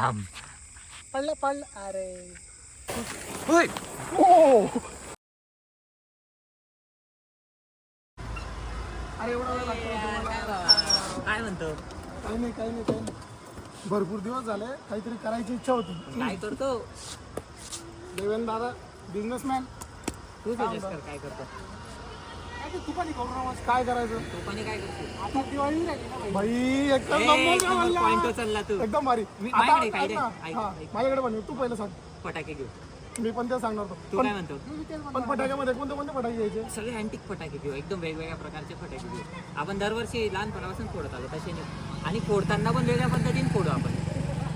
थांब. पडलं पडलं अरे. होय. ओ अरे एवढा वेळ लागतो? काय म्हणतो? काही नाही काही नाही काही नाही. भरपूर दिवस झाले काहीतरी करायची इच्छा होती. काय करतो? देवेंद्र दादा बिझनेसमॅन तू कर. काय करतो? तू पण करू नका काय करायचं? तू पण काय करतो आता दिवाळी राहिली ना भाई. भाई एकदम एक नंबर नंबर बोलला. point चालला तू. एकदम भारी. मी- आता माझ्याकडे काय ऐक रे? ना. ऐक, हा, ऐक. माझ्याकडे पण आहे. तू पहिलं सांग. फटाके घेऊ. मी पण ते सांगणार होतो. तू काय म्हणतो? पण फटाक्यामध्ये कोणते कोणते फटाके घ्यायचे? सगळे अँटिक फटाके घेऊ एकदम वेगवेगळ्या प्रकारचे फटाके घेऊ. आपण दरवर्षी लहानपणापासून फोडत आलो तसे नाही. आणि फोडताना पण वेगळ्या पद्धतीने फोडू आपण.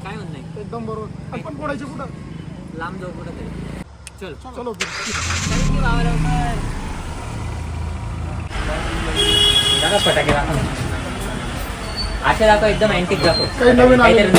काय म्हणणं आहे? एकदम बरोबर. आणि पण फोडायचे कुठं? लांब जाऊ कुठं तरी. चल. चलो. की दादा फटाके दाखव. असे दाखव एकदम अँटिक दाखव. काही नवीन नवीन आलेलं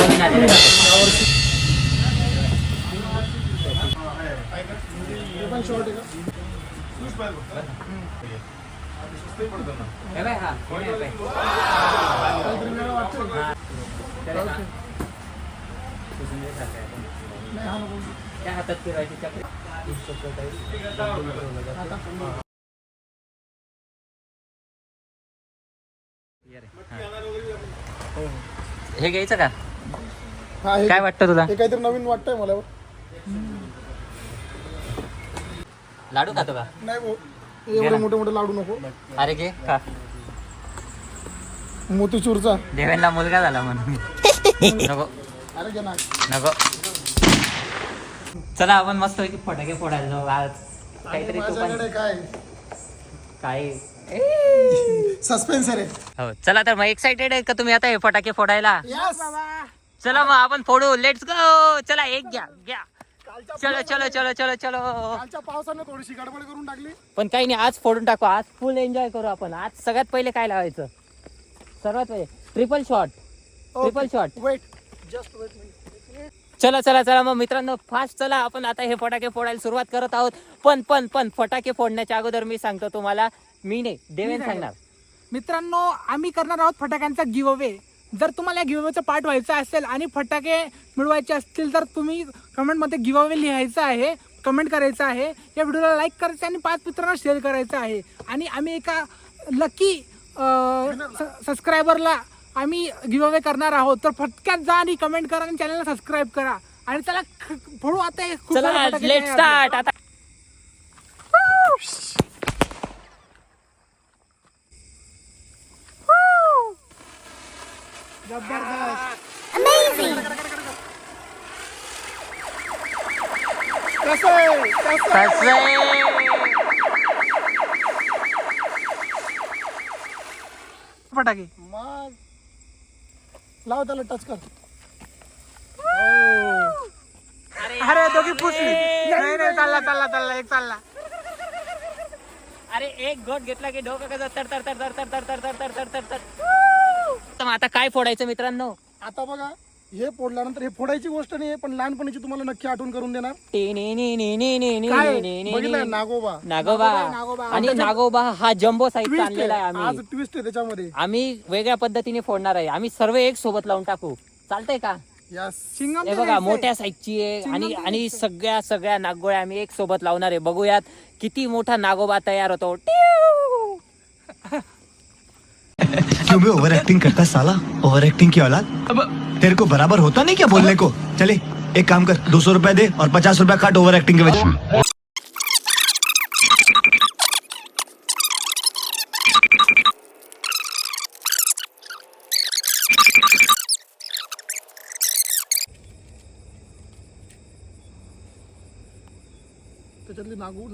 हातात फिरवायची त्या- हा. घ्यायचं का? हा हे काय वाटतं तुला? हे काहीतरी नवीन वाटतंय मला. लाडू खातो का? नाही भाऊ एवढे मोठे मोठे लाडू नको. अरे घे खा. मोतीचूरचा. देवेंना मुलगा झाला म्हणून. नको. अरे घे ना. नको. चला आपण मस्त पैकी फटाके फोडायला जाऊ आज. काहीतरी तू पण माझ्याकडे काय? काय? सस्पेन्सर आहे हो चला तर मग एक्साइटेड आहे का तुम्ही आता हे फटाके फोडायला? यस चला मग आपण फोडू. लेट्स गो चला एक घ्या घ्या. चलो चलो चलो चलो चलो. कालच्या पावसानं थोडीशी गडबड करून टाकली. पण काही नाही आज फोडून टाकू. आज फुल एन्जॉय करू आपण. आज सगळ्यात पहिले काय लावायचं? सर्वात पहिले. Triple shot triple shot wait just wait चला चला चला. मग मित्रांनो फास्ट चला. आपण आता हे फटाके फोडायला सुरुवात करत आहोत. पण पण पण फटाके फोडण्याच्या अगोदर मी सांगतो तुम्हाला. मी नाही. देवेन सांगणार. मित्रांनो आम्ही करणार आहोत फटाक्यांचा गिव अवे जर तुम्हाला या गिव्हअवेचा पार्ट व्हायचा असेल आणि फटाके मिळवायचे असतील तर तुम्ही कमेंटमध्ये गिव अवे लिहायचं आहे कमेंट करायचं आहे. या व्हिडिओला लाईक करायचं आणि पाच मित्रांना शेअर करायचं आहे. आणि आम्ही एका लकी सबस्क्रायबरला आम्ही गिव अवे करणार आहोत. तर फटक्यात जा आणि कमेंट करा आणि चॅनलला सबस्क्राईब करा. आणि त्याला फोडू आता हे खूप सारे चला फटाके लेट तयार स्टार्ट आता जबरदस्त आहे? फटाके. मग लाव त्याला टच कर. अरे दोघी पुसली. नाही नाही चालला चालला चालला एक चालला. अरे एक घोट घेतला की डोकं कसं तर तर तर तर तर तर तर तर तर तर तर तर मग आता काय फोडायचं मित्रांनो? आता बघा हे फोडल्यानंतर हे फोडायची गोष्ट नाही पण लहानपणीची तुम्हाला नक्की आठवण करून देणार. टे ने ने ने ने ने ने काय ने ने बघितलं ने. नागोबा. नागोबा. नागोबा. आणि नागोबा हा जम्बो साईजचा ट्विस्ट आणलेला आहे आहे आज आम्ही ट्विस्ट आहे त्याच्यामध्ये. आम्ही वेगळ्या पद्धतीने फोडणार आहे. आम्ही सर्व एक सोबत लावून टाकू. चालतंय का? यस हे बघा मोठ्या साईजची आहे. आणि आणि सगळ्या सगळ्या नागोळ्या आम्ही एक सोबत लावणार आहे. बघूयात किती मोठा नागोबा तयार होतो. टिऊ! क्यों बे ओवर एक्टिंग करता है साला। ओवर एक्टिंग की औलाद। अब तेरे को बराबर होता नहीं क्या बोलने को? चले एक काम कर दो सौ रुपया दे और पचास रुपया काट ओवर एक्टिंग के वजह से।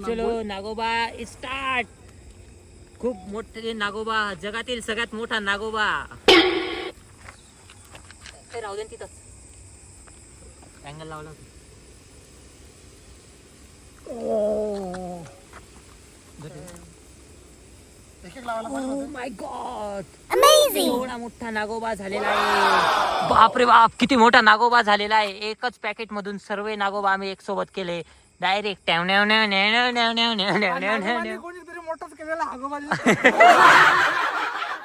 चलो नागोबा स्टार्ट खूप मोठे नागोबा जगातील सगळ्यात मोठा नागोबा. राहू दे अँगल लावला. माय गॉड एवढा मोठा नागोबा झालेला आहे. बापरे बाप किती मोठा नागोबा झालेला आहे. एकच पॅकेट मधून सर्व नागोबा आम्ही एक सोबत केले. डायरेक्ट मोठाच केलेला आगोबाजी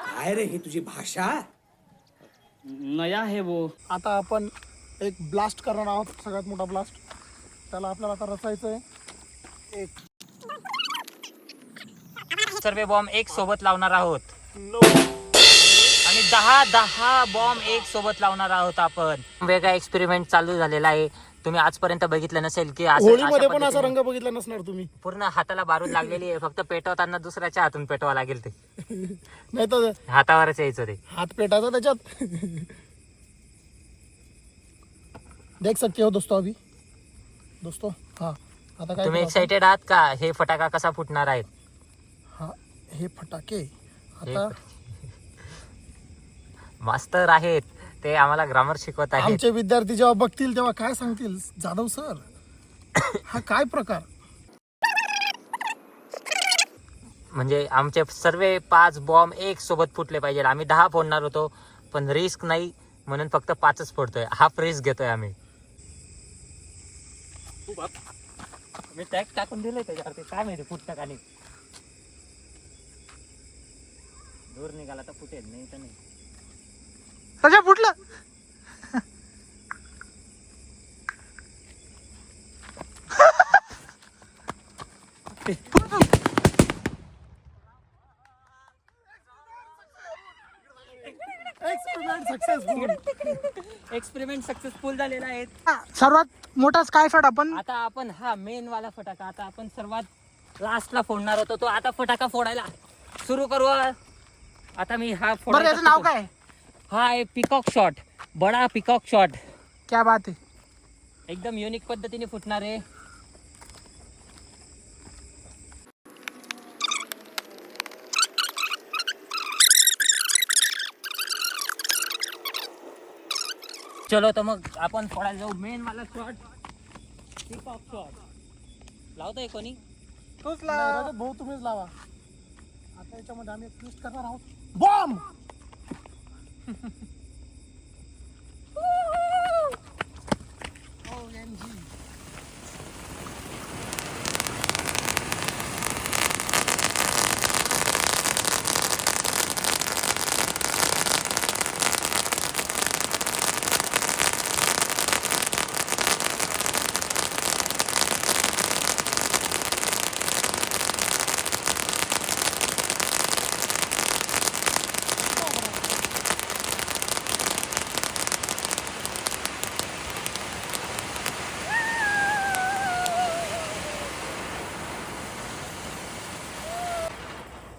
काय रे ही तुझी भाषा? नया है वो. आता आपण एक ब्लास्ट करणार आहोत सगळ्यात मोठा ब्लास्ट त्याला आपल्याला आता रचायचं आहे एक. सर्व बॉम्ब एक सोबत लावणार आहोत. नऊ आणि दहा दहा बॉम्ब एक सोबत लावणार आहोत आपण. वेगळा एक्सपेरिमेंट चालू झालेला आहे. तुम्ही आजपर्यंत बघितलं नसेल की असं- होळीमध्ये अशा पण असा पद्धतीने रंग बघितला नसणार तुम्ही. पूर्ण हाताला बारूद लागलेली आहे. फक्त पेटवताना दुसऱ्याच्या हातून पेटवा लागेल ते. नाही तर हातावरच यायचं ते. हात पेटायचा त्याच्यात. देख सकते हो दोस्तों अभी. दोस्तों हाँ. आता काय तुम्ही? एक्साइटेड आहात का? हे फटाका कसा फुटणार आहेत हा हे फटाके. आता मास्तर आहेत. ते आम्हाला ग्रामर शिकवत आहेत. आमचे विद्यार्थी जेव्हा बघतील तेव्हा काय सांगतील? जाधव सर हा काय प्रकार? म्हणजे आमचे सर्व पाच बॉम्ब एक सोबत फुटले पाहिजे आम्ही दहा फोडणार होतो पण रिस्क नाही म्हणून फक्त पाचच फोडतोय. हाफ रिस्क घेतोय आम्ही. मी टॅग टाकून दिलंय त्याच्यावरती. काय माहिती फुटतं का नाही? दूर निघाला तर फुटेल नाही तर नाही. सगळं फुटलं. एक्सपेरिमेंट सक्सेसफुल एक्सपेरिमेंट सक्सेसफुल झालेला आहे. सर्वात मोठा स्काय शॉट आपण आता आपण हा मेन वाला फटाका. आता आपण सर्वात लास्टला फोडणार होतो. तो आता फटाका फोडायला सुरू करू. आता मी हा बरं याचं नाव काय? हा आहे पिकॉक शॉट बडा पिकॉक शॉट क्या बात आहे एकदम युनिक पद्धतीने फुटणार आहे. चलो तर मग आपण फोडायला जाऊ. मेन वाला शॉट पिकॉक शॉट लावतोय कोणी? तूच रजत भाऊ तुम्हीच लावा. आता याच्यामध्ये आम्ही ट्विस्ट करणार आहोत. बॉम्ब OMG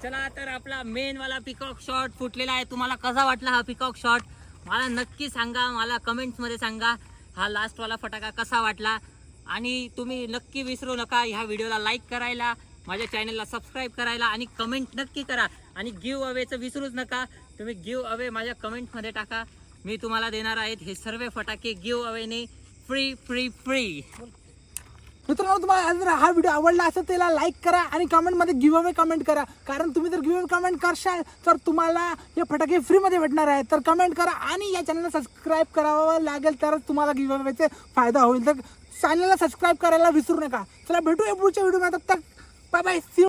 चला तर आपला मेन वाला पिकॉक शॉट फुटलेला आहे. तुम्हाला कसा वाटला हा पिकॉक शॉट मला नक्की सांगा मला कमेंट्समध्ये सांगा. हा लास्टवाला फटाका कसा वाटला? आणि तुम्ही नक्की विसरू नका ह्या व्हिडिओला लाईक करायला माझ्या चॅनलला सबस्क्राईब करायला आणि कमेंट नक्की करा. आणि गिव अवेचं विसरूच नका. तुम्ही गिव अवे माझ्या कमेंटमध्ये टाका. मी तुम्हाला देणार आहेत हे सर्व फटाके गिव अवेने फ्री फ्री फ्री मित्रांनो तुम्हाला जर हा व्हिडिओ आवडला असेल त्याला लाईक करा आणि कमेंटमध्ये गिव्ह अवे कमेंट करा. कारण तुम्ही जर गिव्ह कमेंट करशाल तर तुम्हाला हे फटाके फ्रीमध्ये भेटणार आहे तर कमेंट करा आणि या चॅनलला सबस्क्राईब करावं लागेल तरच तुम्हाला गिव्ह अवेचे फायदा होईल. तर चॅनलला सबस्क्राईब करायला विसरू नका. चला भेटूया पुढच्या व्हिडिओमध्ये तब तक बाय बाय सी